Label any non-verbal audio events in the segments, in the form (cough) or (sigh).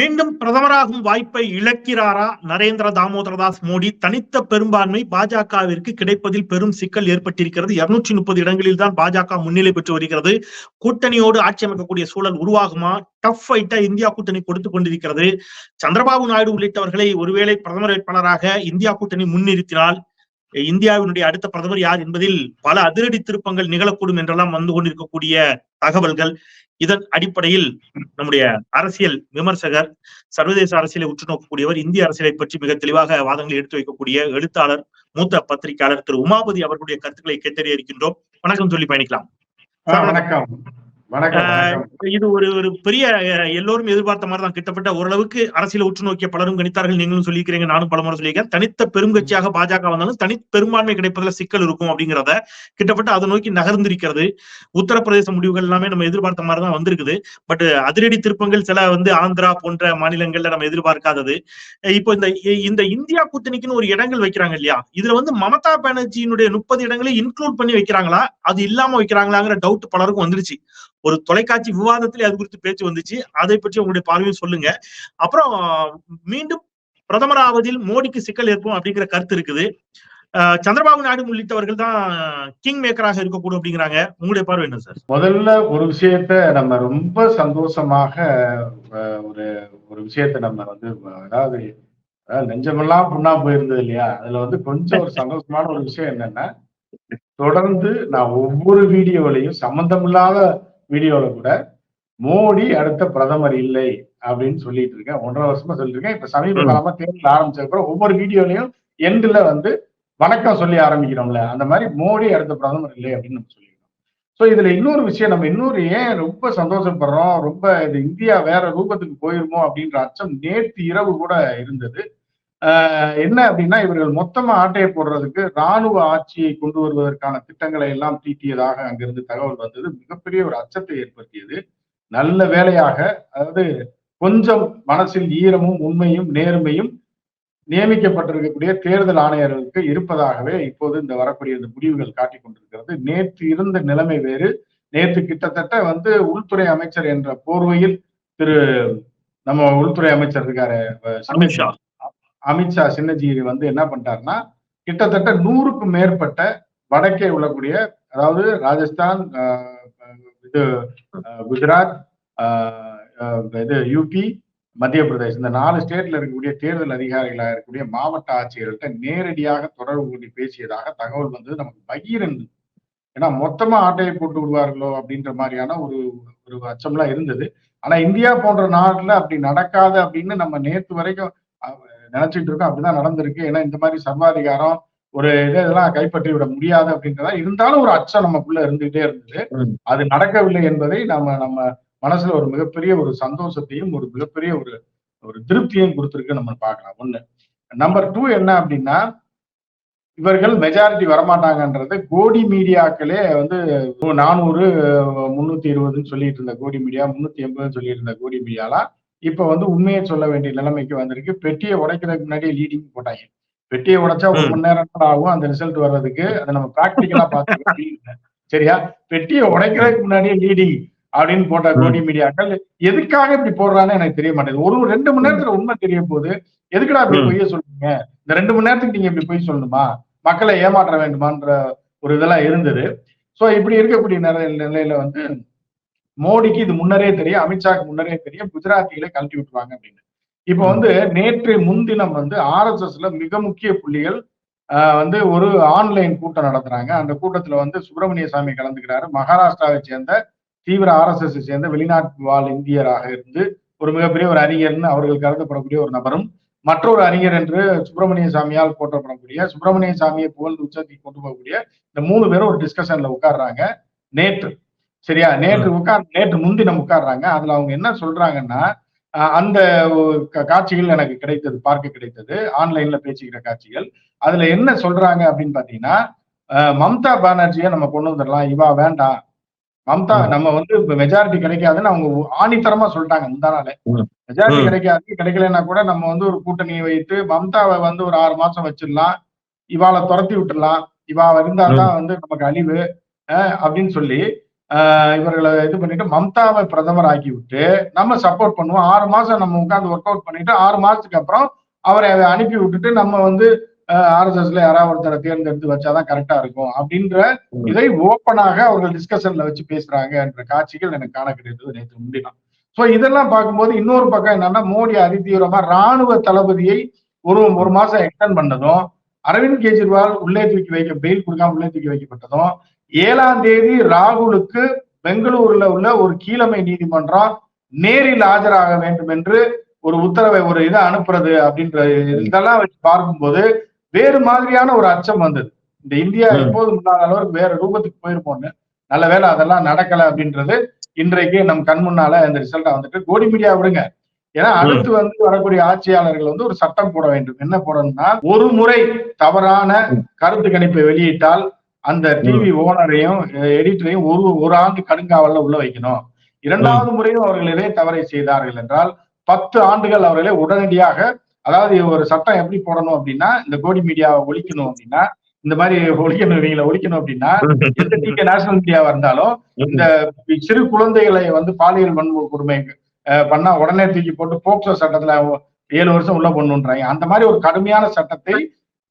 மீண்டும் பிரதமராகும் வாய்ப்பை இழக்கிறாரா நரேந்திர தாமோதரதாஸ் மோடி? தனித்த பெரும்பான்மை பாஜகவிற்கு கிடைப்பதில் பெரும் சிக்கல் ஏற்பட்டிருக்கிறது. இருநூற்றி முப்பது இடங்களில் தான் பாஜக முன்னிலை பெற்று வருகிறது. கூட்டணியோடு ஆட்சி அமைக்கக்கூடிய சூழல் உருவாகுமா? டஃப் ஃபைட்டா இந்தியா கூட்டணி கொடுத்து கொண்டிருக்கிறது. சந்திரபாபு நாயுடு உள்ளிட்டவர்களை ஒருவேளை பிரதமர் வேட்பாளராக இந்தியா கூட்டணி முன்னிறுத்தினால் இந்தியாவினுடைய அடுத்த பிரதமர் யார் என்பதில் பல அதிரடி திருப்பங்கள் நிகழக்கூடும் என்றெல்லாம் வந்து கொண்டிருக்கக்கூடிய தகவல்கள். இதன் அடிப்படையில் நம்முடைய அரசியல் விமர்சகர் சர்வதேச அரசியலை உற்று நோக்கக்கூடியவர் இந்திய அரசியலை பற்றி மிக தெளிவாக வாதங்களை எடுத்து வைக்கக்கூடிய எழுத்தாளர் மூத்த பத்திரிகையாளர் திரு உமாபதி அவர்களுடைய கருத்துக்களை கேட்டறிய இருக்கின்றோம். வணக்கம் சொல்லி பயணிக்கலாம். வணக்கம் வணக்கம். இது ஒரு ஒரு பெரிய எல்லோரும் எதிர்பார்த்த மாதிரி தான் கிட்டத்தட்ட ஓரளவுக்கு அரசியலை உற்று நோக்கிய பலரும் கணித்தார்கள் நீங்களும் சொல்லிக்கிறீங்க நானும் பலமுறை சொல்லியிருக்கேன். தனித்த பெருங்கட்சியாக பாஜக வந்தாலும் தனி பெரும்பான்மை கிடைப்பதில் சிக்கல் இருக்கும் அப்படிங்கிறத கிட்டத்தட்ட அதை நோக்கி நகர்ந்திருக்கிறது. உத்தரப்பிரதேச முடிவுகள் எல்லாமே நம்ம எதிர்பார்த்த மாதிரி தான் வந்திருக்குது. பட் அதிரடி திருப்பங்கள் சில வந்து ஆந்திரா போன்ற மாநிலங்கள்ல நம்ம எதிர்பார்க்காதது. இப்போ இந்த இந்த இந்தியா கூட்டணிக்குன்னு ஒரு இடங்கள் வைக்கிறாங்க இல்லையா? இதுல வந்து மமதா பானர்ஜியினுடைய முப்பது இடங்களை இன்க்ளூட் பண்ணி வைக்கிறாங்களா? அது இல்லாம வைக்கிறாங்களாங்கிற டவுட் பலருக்கும் வந்துருச்சு ஒரு தொலைக்காட்சி விவாதத்திலே அது குறித்து பேச்சு வந்துச்சு. அதை பற்றி உங்களுடைய பார்வையும் சொல்லுங்க. அப்புறம் மீண்டும் பிரதமர் ஆவதில் மோடிக்கு சிக்கல் ஏற்போம் அப்படிங்கிற கருத்து இருக்குது. சந்திரபாபு நாயுடு உள்ளிட்டவர்கள் தான் கிங் மேக்கராக இருக்கக்கூடும் அப்படிங்கிறாங்க. உங்களுடைய பார்வை என்ன சார் முதல்ல ஒரு விஷயத்த நம்ம ரொம்ப சந்தோஷமாக ஒரு ஒரு விஷயத்த நம்ம வந்து அதாவது நெஞ்சமெல்லாம் புண்ணா போயிருந்தது இல்லையா? அதுல வந்து கொஞ்சம் ஒரு சந்தோஷமான ஒரு விஷயம் என்னன்னா தொடர்ந்து நான் ஒவ்வொரு வீடியோவிலையும் சம்பந்தமில்லாத வீடியோல கூட மோடி அடுத்த பிரதமர் இல்லை அப்படின்னு சொல்லிட்டு இருக்கேன். ஒன்றரை வருஷமா சொல்லிட்டு இருக்கேன். இப்ப சமீப காலமா தேர்தல் ஆரம்பிச்சதுக்கு ஒவ்வொரு வீடியோலையும் எண்டுல வந்து வணக்கம் சொல்லி ஆரம்பிக்கிறோம்ல. அந்த மாதிரி மோடி அடுத்த பிரதமர் இல்லை அப்படின்னு நம்ம சொல்லிடுறோம் ஸோ இதுல இன்னொரு விஷயம் நம்ம இன்னொரு ஏன் ரொம்ப சந்தோஷப்படுறோம்? ரொம்ப இது இந்தியா வேற ரூபத்துக்கு போயிருமோ அப்படின்ற அச்சம் நேற்று இரவு கூட இருந்தது. என்ன அப்படின்னா இவர்கள் மொத்தமா ஆட்டையை போடுறதுக்கு ராணுவ ஆட்சியை கொண்டு வருவதற்கான திட்டங்களை எல்லாம் தீட்டியதாக அங்கிருந்து தகவல் வந்தது. மிகப்பெரிய ஒரு அச்சத்தை ஏற்படுத்தியது. நல்ல வேலையாக அதாவது கொஞ்சம் மனசில் ஈரமும் உண்மையும் நேர்மையும் நியமிக்கப்பட்டிருக்கக்கூடிய தேர்தல் ஆணையர்களுக்கு இருப்பதாகவே இப்போது இந்த வரக்கூடிய இந்த முடிவுகள் காட்டிக் கொண்டிருக்கிறது. நேற்று இருந்த நிலைமை வேறு. நேற்று கிட்டத்தட்ட வந்து உள்துறை அமைச்சர் என்ற போர்வையில் திரு நம்ம உள்துறை அமைச்சர் இருக்காரு அமித்ஷா அமித்ஷா சின்னஜி வந்து என்ன பண்ணிட்டாருன்னா கிட்டத்தட்ட நூறுக்கும் மேற்பட்ட வடக்கே உள்ளக்கூடிய அதாவது ராஜஸ்தான் இது குஜராத் இது யூபி மத்திய பிரதேஷ் இந்த நாலு ஸ்டேட்ல இருக்கக்கூடிய தேர்தல் அதிகாரிகளாக இருக்கக்கூடிய மாவட்ட ஆட்சியர்கள்ட்ட நேரடியாக தொடர்பு கொண்டு பேசியதாக தகவல் வந்தது. நமக்கு பகீரன் ஏன்னா மொத்தமா ஆட்டையை போட்டு விடுவார்களோ அப்படின்ற மாதிரியான ஒரு ஒரு அச்சம்லாம் இருந்தது. ஆனா இந்தியா போன்ற நாட்டுல அப்படி நடக்காது அப்படின்னு நம்ம நேற்று வரைக்கும் நினைச்சிட்டு இருக்கோம். அப்படிதான் நடந்திருக்கு. ஏன்னா இந்த மாதிரி சர்வாதிகாரம் ஒரு இதெல்லாம் கைப்பற்றி விட முடியாது அப்படின்றதா இருந்தாலும் ஒரு அச்சம் நமக்குள்ள இருந்துகிட்டே இருந்தது. அது நடக்கவில்லை என்பதை நம்ம நம்ம மனசுல ஒரு மிகப்பெரிய ஒரு சந்தோஷத்தையும் ஒரு மிகப்பெரிய ஒரு ஒரு திருப்தியையும் கொடுத்துருக்கு நம்ம பார்க்கலாம். ஒண்ணு. நம்பர் டூ என்ன அப்படின்னா இவர்கள் மெஜாரிட்டி வரமாட்டாங்கன்றது கோடி மீடியாக்களே வந்து நானூறு முன்னூத்தி இருபதுன்னு சொல்லிட்டு இருந்த கோடி மீடியா முன்னூத்தி எண்பதுன்னு சொல்லிட்டு இருந்த கோடி மீடியாலாம் இப்ப வந்து உண்மையை சொல்ல வேண்டிய நிலைமைக்கு வந்திருக்கு. பெட்டியை உடைக்கிறதுக்கு முன்னாடியே லீடிங் போட்டாங்க. பெட்டியை உடைச்சா ஒரு மணி நேரம் ஆகும். அந்த ரிசல்ட் வர்றதுக்கு அதை நம்ம பிராக்டிக்கலா பார்த்து (laughs) சரியா? பெட்டியை உடைக்கிறதுக்கு முன்னாடியே லீடிங் அப்படின்னு போட்ட கோடி மீடியாக்கள் எதுக்காக இப்படி போடுறான்னு எனக்கு தெரிய மாட்டேங்குது. ஒரு ரெண்டு மணி நேரத்துல உண்மை தெரிய போகுது. எதுக்குடா இப்படி பொய்ய சொல்றீங்க? இந்த ரெண்டு மணி நேரத்துக்கு நீங்க இப்படி பொய் சொல்லணுமா? மக்களை ஏமாற்ற வேண்டுமான்ற ஒரு இதெல்லாம் இருந்தது. சோ இப்படி இருக்கக்கூடிய நிலையில வந்து மோடிக்கு இது முன்னரே தெரியும் அமித்ஷாக்கு முன்னரே தெரியும் குஜராத்திகளை கழட்டி விட்டுருவாங்க அப்படின்னு. இப்ப வந்து நேற்று முன்தினம் வந்து ஆர் எஸ் எஸ்ல மிக முக்கிய புள்ளிகள் வந்து ஒரு ஆன்லைன் கூட்டம் நடத்துறாங்க. அந்த கூட்டத்துல வந்து சுப்பிரமணிய சாமி கலந்துக்கிறாரு. மகாராஷ்டிராவை சேர்ந்த தீவிர ஆர் எஸ் எஸ் சேர்ந்த வெளிநாட்டு வாழ் இந்தியராக இருந்து ஒரு மிகப்பெரிய ஒரு அறிஞர்னு அவர்கள் கருதப்படக்கூடிய ஒரு நபரும் மற்றொரு அறிஞர் என்று சுப்பிரமணிய சாமியால் போற்றப்படக்கூடிய சுப்பிரமணிய சாமியை புகழ்ந்து உச்சத்துக்கு கொண்டு போகக்கூடிய இந்த மூணு பேரும் ஒரு டிஸ்கஷன்ல உட்கார்றாங்க நேற்று. சரியா? நேற்று உட்கார் நேற்று முன்தினம் உட்கார்றாங்க. அதுல அவங்க என்ன சொல்றாங்கன்னா அந்த காட்சிகள் எனக்கு கிடைத்தது பார்க்க கிடைத்தது. ஆன்லைன்ல பேச்சுக்கிற காட்சிகள். அதுல என்ன சொல்றாங்க அப்படின்னு பாத்தீங்கன்னா மம்தா பானர்ஜியை நம்ம கொண்டு வந்துடலாம். இவா வேண்டாம். மம்தா நம்ம வந்து மெஜாரிட்டி கிடைக்காதுன்னு அவங்க ஆணித்தரமா சொல்லிட்டாங்க முந்தா நாளே மெஜாரிட்டி கிடைக்காது கிடைக்கலன்னா கூட நம்ம வந்து ஒரு கூட்டணியை வைத்து மம்தாவை வந்து ஒரு ஆறு மாசம் வச்சிடலாம். இவாளை துரத்தி விட்டுடலாம். இவா இருந்தாதான் வந்து நமக்கு அழிவு அப்படின்னு சொல்லி இவர்களை இது பண்ணிட்டு மம்தாவை பிரதமர் ஆக்கி விட்டு நம்ம சப்போர்ட் பண்ணுவோம். ஆறு மாசம் நம்ம உட்காந்து ஒர்க் அவுட் பண்ணிட்டு ஆறு மாசத்துக்கு அப்புறம் அவரை அனுப்பி விட்டுட்டு நம்ம வந்து ஆர்எஸ்எஸ்ல யாராவது ஒருத்தரை தேர்ந்தெடுத்து வச்சாதான் கரெக்டா இருக்கும் அப்படின்ற இதை ஓப்பனாக அவர்கள் டிஸ்கஷன்ல வச்சு பேசுறாங்க என்ற காட்சிகள் எனக்கு காண கிடைத்தது நேற்று முன்தினம். சோ இதெல்லாம் பார்க்கும்போது இன்னொரு பக்கம் என்னன்னா மோடி அதிதீவிரமா ராணுவ தளபதியை ஒரு ஒரு மாசம் எக்ஸ்டெண்ட் பண்ணதும் அரவிந்த் கெஜ்ரிவால் உள்ளே தூக்கி வைக்க பெயில் கொடுக்காம உள்ளே தூக்கி வைக்கப்பட்டதும் ஏழாம் தேதி ராகுலுக்கு பெங்களூர்ல உள்ள ஒரு கீழமை நீதிமன்றம் நேரில் ஆஜராக வேண்டும் என்று ஒரு உத்தரவை ஒரு இதை அனுப்புறது அப்படின்ற இதெல்லாம் வச்சு பார்க்கும்போது வேறு மாதிரியான ஒரு அச்சம் வந்தது. இந்த இந்தியா. எப்போது முன்னாள் அளவுக்கு வேற ரூபத்துக்கு போயிருப்போம்னு நல்ல வேளை அதெல்லாம் நடக்கல அப்படின்றது இன்றைக்கு நம் கண் முன்னால இந்த ரிசல்ட்டா வந்துட்டு கோடி மீடியா விடுங்க. ஏன்னா அடுத்து வந்து வரக்கூடிய ஆட்சியாளர்கள் வந்து ஒரு சட்டம் போட வேண்டும். என்ன போடணும்னா ஒரு முறை தவறான கருத்து கணிப்பை வெளியிட்டால் அந்த டிவி ஓனரையும் எடிட்டரையும் ஒரு ஒரு ஆண்டு கடுங்காவல்ல உள்ள வைக்கணும். இரண்டாவது முறையும் அவர்கள் இதே தவறை செய்தார்கள் என்றால் பத்து ஆண்டுகள் அவர்களை உடனடியாக அதாவது ஒரு சட்டம் எப்படி போடணும் அப்படின்னா இந்த கோடி மீடியாவை ஒழிக்கணும் அப்படின்னா இந்த மாதிரி ஒழிக்கணும் இவங்களை ஒழிக்கணும் அப்படின்னா எந்த டிகே நேஷனல் மீடியாவா இருந்தாலும் இந்த சிறு குழந்தைகளை வந்து பாலியல் வன்கொடுமை அஹ், பண்ணா உடனே தூக்கி போட்டு போக்சோ சட்டத்துல ஏழு வருஷம் உள்ள பண்ணுன்றாங்க. அந்த மாதிரி ஒரு கடுமையான சட்டத்தை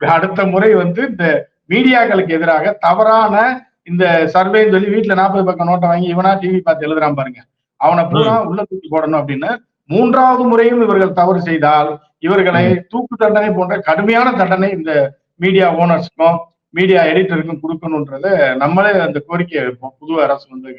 அடுத்த முறை வந்து இந்த மீடியாக்களுக்கு எதிராக தவறான இந்த சர்வேன்னு சொல்லி வீட்டுல நாற்பது பக்கம் நோட்டை வாங்கி இவனா டிவி பார்த்து எழுதுறான் பாருங்க. அவனை பூரா உள்ள தூக்கி போடணும் அப்படின்னு மூன்றாவது முறையும் இவர்கள் தவறு செய்தால் இவர்களை தூக்கு தண்டனை போன்ற கடுமையான தண்டனை இந்த மீடியா ஓனர்ஸ்க்கும் மீடியா எடிட்டருக்கும் கொடுக்கணும்ன்றத நம்மளே அந்த கோரிக்கையை வைப்போம். புது அரசு வந்து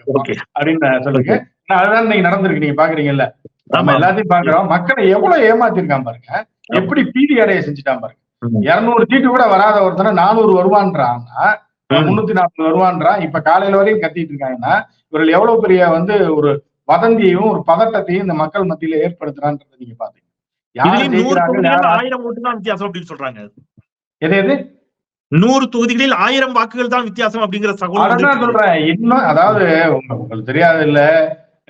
அப்படின்னு சொல்லுங்க. அதுதான் இன்னைக்கு நடந்திருக்கு. நீங்க பாக்குறீங்கல்ல. நம்ம. எல்லாத்தையும் பாக்குறோம். மக்களை எவ்வளவு ஏமாத்திருக்கான் பாருங்க. எப்படி பீதி அடைய செஞ்சுட்டான் பாருங்க. இருநூறு சீட்டு கூட வராத ஒருத்தனை நானூறு வருவான்றான்னா. முன்னூத்தி நாற்பது வருவான்றான். இப்ப காலையில வரையும் கத்திட்டு இருக்காங்கன்னா இவர்கள் எவ்வளவு பெரிய வந்து ஒரு வதந்தியையும் ஒரு பதட்டத்தையும் இந்த மக்கள் மத்தியில ஏற்படுத்துறான்றதை நீங்க பாத்தீங்க. ஆயிரம் ஓட்டு தான் வித்தியாசம் அப்படின்னு சொல்றாங்க. எது எது? நூறு தொகுதிகளில் ஆயிரம் வாக்குகள் தான் வித்தியாசம் அப்படிங்கிற இருக்கு. சொல்றேன். இன்னும் அதாவது உங்க- உங்களுக்கு தெரியாது இல்ல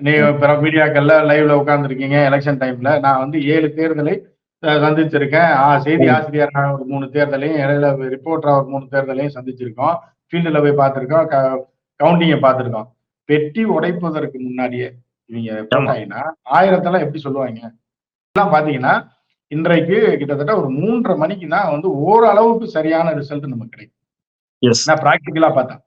நீ பிற மீடியாக்கள்ல லைவ்ல உட்கார்ந்துருக்கீங்க எலெக்ஷன் டைம்ல நான் வந்து ஏழு தேர்தலை சந்திச்சிருக்கேன். செய்தி ஆசிரியர் ஒரு மூணு தேர்தலையும் இடையில ரிப்போர்ட்டரா ஒரு மூணு தேர்தலையும் சந்திச்சிருக்கோம். ஃபீல்டுல போய் பார்த்திருக்கோம். கவுண்டிங்கை பார்த்திருக்கோம். பெட்டி உடைப்பதற்கு முன்னாடியே இவங்க போட்டாங்கன்னா ஆயிரத்தெல்லாம் எப்படி சொல்லுவாங்க? எல்லாம் பாத்தீங்கன்னா இன்றைக்கு கிட்டத்தட்ட ஒரு மூன்றரை மணிக்கு தான் வந்து ஓரளவுக்கு சரியான ரிசல்ட் நமக்கு கிடைக்கும். நான் பிராக்டிக்கலா பார்த்தேன்.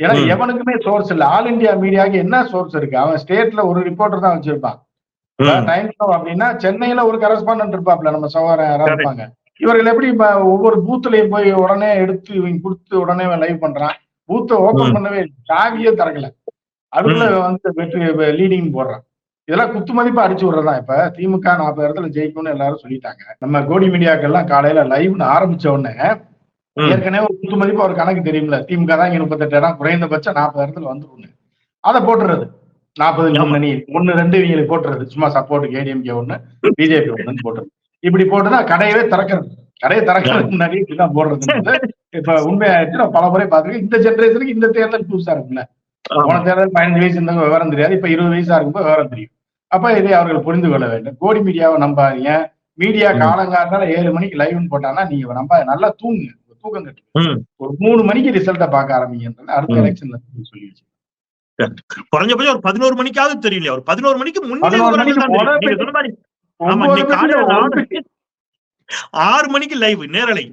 ஏன்னா. எவனுக்குமே சோர்ஸ் இல்ல. ஆல் இந்தியா மீடியாவுக்கு என்ன சோர்ஸ் இருக்கு? அவன் ஸ்டேட்ல ஒரு ரிப்போர்ட்டர் தான் வச்சிருப்பான். ம். டைம்ஸ் அப்படின்னா சென்னையில ஒரு கரஸ்பாண்டன்ட் இருப்பாப்ல நம்ம சகோதரன் யாராவது. இருப்பாங்க. இவர்கள் எப்படி இப்ப ஒவ்வொரு பூத்துலயும் போய் உடனே எடுத்து இவங்க கொடுத்து உடனே லைவ் பண்றான்? பூத்தை ஓபன். பண்ணவே சாவியே திறக்கல. அதுக்குள்ள வந்து வெற்றி லீடிங் போடுறான். இதெல்லாம் குத்து மதிப்பா அடிச்சு விடுறதா இப்ப? திமுக நாற்பது இடத்துல ஜெயிக்கும்னு எல்லாரும் சொல்லிட்டாங்க. நம்ம கோடி மீடியாக்கெல்லாம் காலையில லைவ்னு ஆரம்பிச்ச உடனே. ஏற்கனவே ஒரு குத்து மதிப்பு ஒரு கணக்கு தெரியும்ல. திமுக தான் இங்க முப்பத்தெட்டு இடம் குறைந்தபட்சம் நாற்பது இடத்துல வந்துருன்னு அதை போட்டுறது. நாற்பது. முன்னணி ஒண்ணு ரெண்டு இவங்களுக்கு போட்டுறது. சும்மா சப்போர்ட் ஏடிஎம்கே ஒண்ணு பிஜேபி ஒண்ணுன்னு போட்டுறது. இப்படி போட்டுதான் கடையவே திறக்கிறது. கடையை திறக்கிறதுக்கு முன்னாடி இப்படிதான் போடுறது இப்ப உண்மையாயிடுச்சு நான் பல முறை பார்த்திருக்கேன். இந்த ஜெனரேஷனுக்கு இந்த தேர்தல் புதுசா இருக்குல்ல போன. தேர்தல் பதினஞ்சு வயசு இருந்த விவரம் தெரியாது. இப்ப இருபது வயசா இருக்கும்போது விவரம் தெரியும். அப்ப இதை அவர்கள் புரிந்து கொள்ள வேண்டும். கோடி மீடியாவை நம்பாதீங்க. மீடியா ம். காலங்காத்தால ஏழு மணிக்கு லைவ்னு போட்டாங்கன்னா நீங்க நம்ப நல்லா தூங்குங்க. தூக்கம் கட்டு ம். ஒரு மூணு மணிக்கு ரிசல்ட்டை பார்க்க ஆரம்பிங்கன்றது அடுத்த. எலெக்ஷன்ல சொல்லி வச்சு குறைஞ்சபட்சம் ஒரு பதினோரு மணிக்காவது தெரியலையா. ஒரு பதினோரு மணிக்கு முன்னே 11 விவரங்கள் தான் மணிக்கு தெரியும். நீங்க சொன்ன மாதிரி ஆமா ஒன்பது இன்னைக்கு மணிக்கு காலையில ஒரு நாலு ஆறு மணிக்கு லைவ் நேரலை.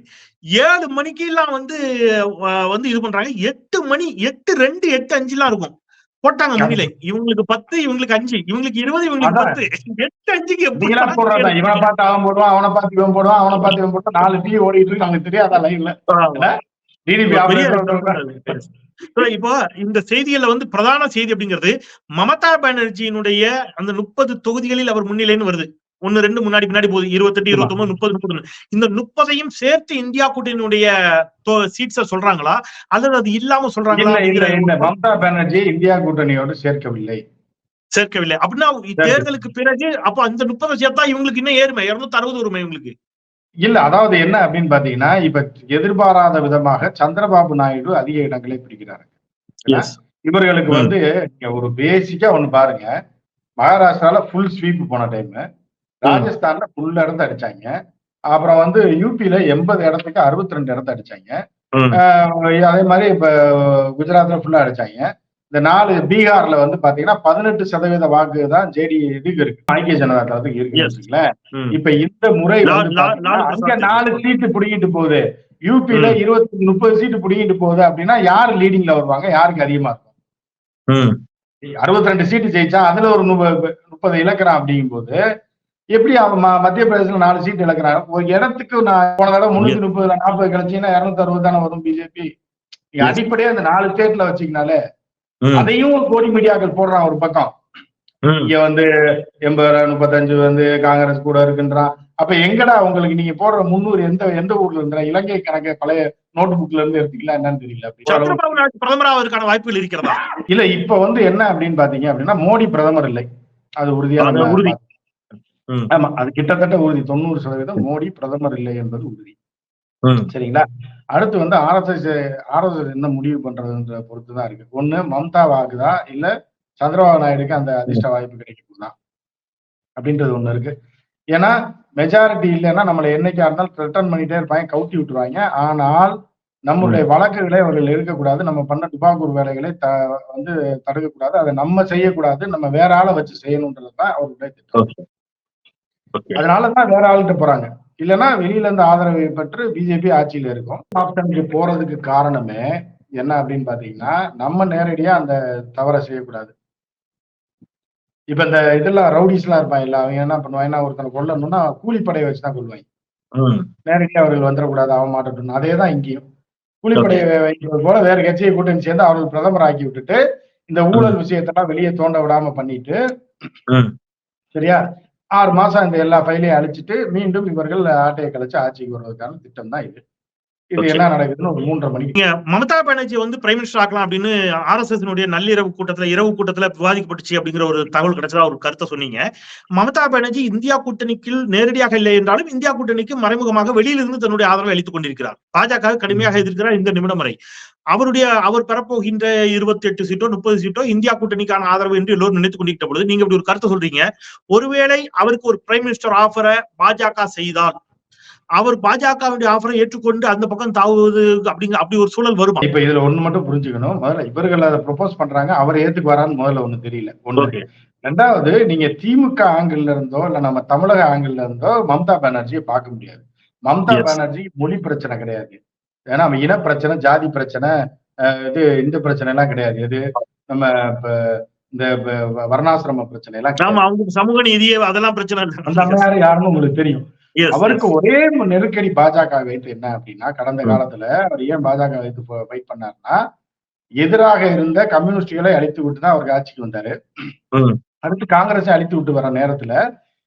ஏழு மணிக்கு எல்லாம் வந்து வந்து இது பண்றாங்க. எட்டு மணி எட்டு ரெண்டு எட்டு அஞ்சு எல்லாம் இருக்கும். போட்டாங்க முன்னிலை. இவங்களுக்கு பத்து இவங்களுக்கு அஞ்சு இவங்களுக்கு இருபது இவங்களுக்கு. பத்து. எட்டு அஞ்சுக்கு எப்படி போடுறதா இவனை பார்த்து அவன் போடுவான் அவனை பார்த்து இவன் போடுவான் அவனை பார்த்து இவன் போடுவான். நாலு டீ ஓடிட்டு இருக்கு நமக்கு தெரியாதா லைவ்ல. டிடிபி இப்போ இந்த செய்திகள்ல வந்து பிரதான செய்தி அப்படிங்கிறது மமதா பானர்ஜியினுடைய அந்த முப்பது தொகுதிகளில் அவர் முன்னிலைன்னு வருது. ஒன்னு ரெண்டு முன்னாடி பின்னாடி போகுது. இருபத்தெட்டு இருபத்தி ஒன்பது முப்பது முப்பது இந்த முப்பதையும் சேர்த்து இந்தியா கூட்டணியுடைய சீட்ஸ சொல்றாங்களா? அல்லது அது இல்லாம சொல்றாங்களா மம்தா பானர்ஜி இந்தியா கூட்டணியோடு சேர்க்கவில்லை. சேர்க்கவில்லை. அப்படின்னா தேர்தலுக்கு பிறகு அப்ப அந்த முப்பதை சேர்த்தா இவங்களுக்கு இன்னும் ஏறுமை? இருநூத்தி அறுபது வருமே இவங்களுக்கு? இல்ல அதாவது என்ன அப்படின்னு பாத்தீங்கன்னா இப்ப எதிர்பாராத விதமாக சந்திரபாபு நாயுடு அதிக இடங்களை பிடிக்கிறாரு. இவர்களுக்கு. வந்து நீங்க ஒரு பேசிக்கா ஒண்ணு பாருங்க. மகாராஷ்டிரால ஃபுல் ஸ்வீப் போன டைம் ராஜஸ்தான்ல ஃபுல் இடத்த அடிச்சாங்க. அப்புறம் வந்து யூபில எண்பது இடத்துக்கு அறுபத்தி ரெண்டு இடத்த அடிச்சாங்க. அதே மாதிரி இப்ப குஜராத்ல ஃபுல்லா அடிச்சாங்க. இந்த நாலு பீகார்ல வந்து பாத்தீங்கன்னா பதினெட்டு சதவீத வாக்கு தான் ஜேடி இதுக்கு இருக்கு ஐக்கிய ஜனதா தளத்துக்கு ம். இப்ப இந்த முறை அங்க நாலு சீட்டு புடிங்கிட்டு போகுது யூபில ம். இருபத்தி முப்பது சீட்டு புடிங்கிட்டு போகுது அப்படின்னா யாரு லீடிங்ல வருவாங்க யாருக்கு அதிகமா இருக்கும். அறுபத்தி ரெண்டு சீட்டு ஜெயிச்சா அதுல ஒரு முப்பது இழக்கிறான் அப்படிங்கும் போது எப்படி அவன் மத்திய பிரதேசத்துல நாலு சீட் இழக்கிறான் ஒரு இடத்துக்கு நான் போன தடவை முன்னூத்தி முப்பதுல நாற்பது கிடைச்சீங்கன்னா இருநூத்தி அறுபது தானே வரும் பிஜேபி Yes. அடிப்படையா அந்த நாலு ஸ்டேட்ல வச்சீங்கனாலே. அதையும் கோடி மீடியாக்கள் போடுறான் ஒரு பக்கம். இங்க வந்து எண்பது முப்பத்தஞ்சு வந்து காங்கிரஸ் கூட இருக்குன்றான். அப்ப எங்கடா உங்களுக்கு நீங்க போடுற முன்னூறு எந்த எந்த ஊர்ல இருந்தா இலங்கை கணக்கு பழைய நோட் புக்ல இருந்து எடுத்தீங்களா என்னன்னு தெரியல. பிரதமராவதற்கான வாய்ப்புகள் இருக்கிறதா? இல்ல இப்ப வந்து என்ன அப்படின்னு பாத்தீங்க அப்படின்னா மோடி பிரதமர் இல்லை. அது உறுதியா அது நம்ம உறுதி. ஆமா அது கிட்டத்தட்ட உறுதி. தொண்ணூறு சதவீதம் மோடி பிரதமர் இல்லை என்பது உறுதி. சரிங்களா? அடுத்து வந்து ஆர்எஸ்எஸ் ஆர்எஸ்எஸ் என்ன முடிவு பண்றதுன்ற பொறுத்து தான் இருக்கு. ஒண்ணு மம்தா வாக்குதா? இல்ல சந்திரபாபு நாயுடுக்கு அந்த அதிர்ஷ்ட வாய்ப்பு கிடைக்குமா அப்படின்றது ஒண்ணு இருக்கு. ஏன்னா மெஜாரிட்டி இல்லைன்னா நம்மளை என்னைக்கா இருந்தாலும் ரிட்டர்ன் பண்ணிட்டே இருப்பாங்க கவுத்தி விட்டுருவாங்க. ஆனால் நம்மளுடைய வழக்குகளை அவர்கள் எடுக்கக்கூடாது. நம்ம பண்ண துபாக்கூர் வேலைகளை த வந்து தடுக்கக்கூடாது. அதை நம்ம செய்யக்கூடாது. நம்ம வேற ஆளை வச்சு செய்யணுன்றது தான் அவருடைய திட்டம். அதனாலதான் வேற ஆள்கிட்ட போறாங்க. இல்லைன்னா வெளியில இருந்து ஆதரவை பெற்று பிஜேபி ஆட்சியில இருக்கும். ஆப்ஷனுக்கு போறதுக்கு காரணமே என்ன அப்படின்னு பாத்தீங்கன்னா நம்ம நேரடியா அந்த தவறை செய்யக்கூடாது. இப்ப இந்த இதெல்லாம் ரவுடிஸ் எல்லாம் இருப்பாங்க இல்ல அவங்க என்ன பண்ணுவாங்கன்னா ஒருத்தனை கொல்லணும்னா கூலிப்படையை வச்சுதான் கொள்வாங்க. நேரடியா அவர்கள் வந்துடக்கூடாது அவன் மாட்டட்டும் அதே தான் இங்கேயும் கூலிப்படையை வைக்கிறது போல வேற கட்சியை கூட்டணி சேர்ந்து அவர்கள் பிரதமர் ஆக்கி விட்டுட்டு இந்த ஊழல் விஷயத்தெல்லாம் வெளியே தோண்ட விடாம பண்ணிட்டு. சரியா? ஆறு மாசம் இந்த எல்லா ஃபைலையும் அழிச்சிட்டு மீண்டும் இவர்கள் ஆட்டையை கழிச்சு ஆட்சிக்கு வருவதற்கான திட்டம் தான் இது. மமதா பானர்ஜி வந்து பிரைம் மினிஸ்டர் ஆக்கலாம் அப்படின்னு ஆர்எஸ்எஸ் நள்ளிரவு கூட்டத்துல இரவு கூட்டத்துல விவாதிக்கப்பட்டுச்சு அப்படிங்கிற ஒரு தகவல் கிடைச்சதா ஒரு கருத்தை சொன்னீங்க. மமதா பானர்ஜி இந்தியா கூட்டணிக்கு நேரடியாக இல்லை என்றாலும் இந்தியா கூட்டணிக்கு மறைமுகமாக வெளியிலிருந்து தன்னுடைய ஆதரவை அளித்துக் கொண்டிருக்கிறார். பாஜக கடுமையாக எதிர்க்கிறார் இந்த நிமிடம் வரை அவருடைய அவர் பெறப்போகின்ற இருபத்தி எட்டு சீட்டோ முப்பது சீட்டோ இந்தியா கூட்டணிக்கான ஆதரவு என்று எல்லோரும் நினைத்துக் கொண்டிருக்கிற பொழுது நீங்க இப்படி ஒரு கருத்தை சொல்றீங்க. ஒருவேளை அவருக்கு ஒரு பிரைம் மினிஸ்டர் ஆஃபரை பாஜக செய்தால் அவர் பாஜகவுடைய ஆஃபரை ஏற்றுக்கொண்டு அந்த பக்கம் தாவுவது அப்படிங்க அப்படி ஒரு சூழல் வருமா? இப்ப இதுல ஒண்ணு மட்டும் புரிஞ்சுக்கணும். முதல்ல இவர்கள் அதை ப்ரொபோஸ் பண்றாங்க அவர் ஏத்துக்கு வரான்னு முதல்ல ஒண்ணு தெரியல. ஓகே ரெண்டாவது நீங்க திமுக ஆங்கிள் இருந்தோ இல்ல நம்ம தமிழக ஆங்கிள் இருந்தோ மம்தா பானர்ஜியை பார்க்க முடியாது. மம்தா. பானர்ஜி மொழி பிரச்சனை கிடையாது. ஏன்னா நம்ம இன பிரச்சனை ஜாதி பிரச்சனை இது இந்த பிரச்சனை எல்லாம் கிடையாது. இது நம்ம இந்த வர்ணாசிரம பிரச்சனை எல்லாம் சமூக நீதியே அதெல்லாம் பிரச்சனை அந்த யாருன்னு உங்களுக்கு தெரியும். அவருக்கு. ஒரே நெருக்கடி பாஜக வைத்து என்ன அப்படின்னா கடந்த. காலத்துல அவர் ஏன் பாஜக வைத்து ஃபைட் பண்ணாருன்னா எதிராக இருந்த கம்யூனிஸ்டுகளை அழித்து விட்டு தான் அவருக்கு ஆட்சிக்கு வந்தாரு. அடுத்து காங்கிரஸை அழித்து விட்டு வர நேரத்துல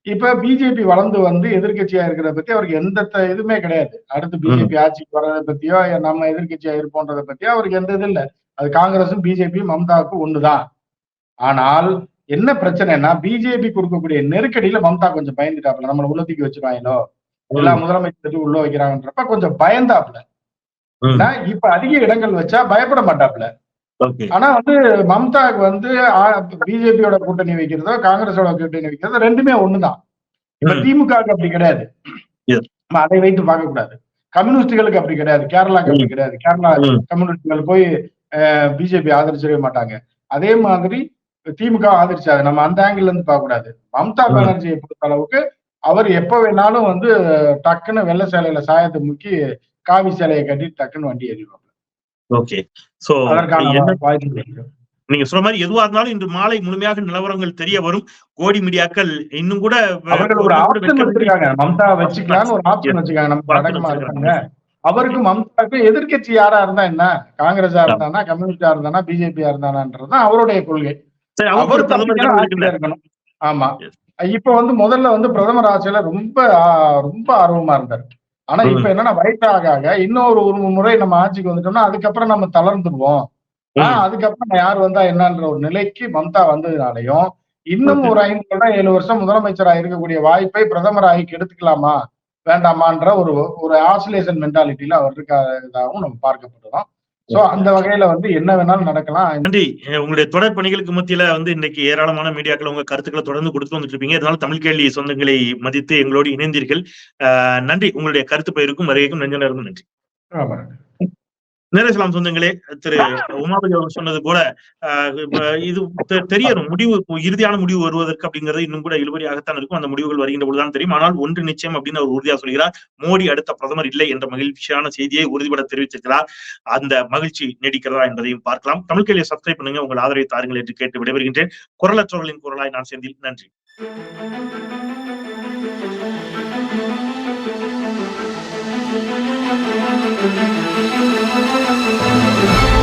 இப்ப பிஜேபி வளர்ந்து வந்து எதிர்க்கட்சியா இருக்கிறத பத்தி அவருக்கு எந்த இதுவுமே கிடையாது அடுத்து பிஜேபி ஆட்சிக்கு வர்றதை பத்தியோ நம்ம எதிர்க்கட்சியா இருப்போன்றதை பத்தியோ அவருக்கு எந்த இது இல்ல அது காங்கிரஸும் பிஜேபி மம்தாவுக்கும் ஒண்ணுதான் ஆனால் என்ன பிரச்சனைனா பிஜேபி கொடுக்கக்கூடிய நெருக்கடியில மம்தா கொஞ்சம் பயந்துட்டாப்ல நம்மள உள்ளத்துக்கு வச்சிருவாங்களோ எல்லா முதலமைச்சரும் உள்ள வைக்கிறாங்கன்றப்ப கொஞ்சம் பயந்தாப்ல இப்ப அதிக இடங்கள் வச்சா பயப்பட மாட்டாப்ல. ஆனா வந்து மம்தாக்கு வந்து பிஜேபியோட கூட்டணி வைக்கிறதோ காங்கிரஸோட கூட்டணி வைக்கிறதோ ரெண்டுமே ஒண்ணுதான். இப்ப. திமுகவுக்கு அப்படி கிடையாது. அதை வைத்து பார்க்க கூடாது கம்யூனிஸ்டுகளுக்கு அப்படி கிடையாது. கேரளாக்கு அப்படி கிடையாது. கேரளா. கம்யூனிஸ்டுகள் போய் பிஜேபி ஆதரிச்சிடவே மாட்டாங்க. அதே மாதிரி திமுக ஆதரிச்சாது நம்ம அந்த ஆங்கிள் இருந்து பார்க்க கூடாது மம்தா. பானர்ஜியை பொறுத்த அளவுக்கு அவர் எப்ப வேணாலும் வந்து டக்குன்னு வெள்ளை சேலையில சாயத்தை முக்கி காவி சேலையை கட்டி டக்குன்னு வண்டி ஏறிடுவாங்க இருக்கு. நீங்க சொல்ற மாதிரி எதுவா இருந்தாலும் இன்று மாலை முழுமையாக நிலவரங்கள் தெரிய வரும். கோடி மீடியாக்கள் இன்னும் கூட மம்தா வச்சுக்கலாம்னு ஒரு ஆப்ஷன் Yes. வச்சிருக்காங்க. நம்ம அடக்கமா. இருக்காங்க. அவருக்கு மம்தாக்கு எதிர்க்கட்சி யாரா இருந்தா என்ன? காங்கிரஸா இருந்தானா கம்யூனிஸ்டா இருந்தானா பிஜேபியா இருந்தானான்றதுதான் அவருடைய கொள்கை. சரி, அவர் பிரதமர்? இருக்கணும் ஆமா. இப்ப வந்து முதல்ல வந்து பிரதமர் ஆட்சியில ரொம்ப ரொம்ப ஆர்வமா இருந்தார் ஆனா. இப்ப என்னன்னா வயசாக ஆக இன்னொரு ஒரு முறை நம்ம ஆட்சிக்கு வந்துட்டோம்னா அதுக்கப்புறம் நம்ம தளர்ந்துருவோம் ஆனா ம். அதுக்கப்புறம் யார் வந்தா என்னன்ற ஒரு நிலைக்கு மம்தா வந்ததுனாலையும் இன்னும். ஒரு ஐந்து வருடம் ஏழு வருஷம் முதலமைச்சராக இருக்கக்கூடிய வாய்ப்பை பிரதமர் ஆகி கெடுத்துக்கலாமா வேண்டாமான்ற ஒரு ஒரு ஆசிலேஷன் மென்டாலிட்டியில அவர் இருக்கிறதாகவும் நம்ம பார்க்கப்படுறோம் சோ அந்த வகையில வந்து என்ன வேணாலும் நடக்கலாம். நன்றி. உங்களுடைய தொடர் பணிகளுக்கு மத்தியில வந்து இன்னைக்கு ஏராளமான மீடியாக்கள் உங்க கருத்துக்களை தொடர்ந்து கொடுத்து வந்துட்டு இருப்பீங்க இதனால தமிழ் கேள்வி சொந்தங்களை மதித்து எங்களோடு இணைந்தீர்கள். நன்றி. உங்களுடைய கருத்து பயிருக்கும் வருகைக்கும் நெஞ்ச நேரம் நன்றி. ஆமா. நேரசலாம் சொந்தங்களே திரு உமாபதி அவர் சொன்னது போல இது தெரியணும். முடிவு இறுதியான முடிவு வருவதற்கு அப்படிங்கிறது இன்னும் கூட இழுபறியாகத்தான் இருக்கும். அந்த முடிவுகள் வருகின்ற பொழுதுதான் தெரியும். ஆனால் ஒன்று நிச்சயம் அப்படின்னு அவர் உறுதியாக சொல்கிறார். மோடி அடுத்த பிரதமர் இல்லை என்ற மகிழ்ச்சியான செய்தியை உறுதிபட தெரிவித்திருக்கிறார். அந்த மகிழ்ச்சி நீடிக்கிறதா என்பதையும் பார்க்கலாம். தமிழ் கேள்வியை சப்ஸ்கிரைப் பண்ணுங்க. உங்கள் ஆதரவை தாருங்கள் என்று கேட்டு விடைபெறுகின்றேன். குரலற்றவர்களின் குரலாய் நான் செந்தில். நன்றி. Thank you.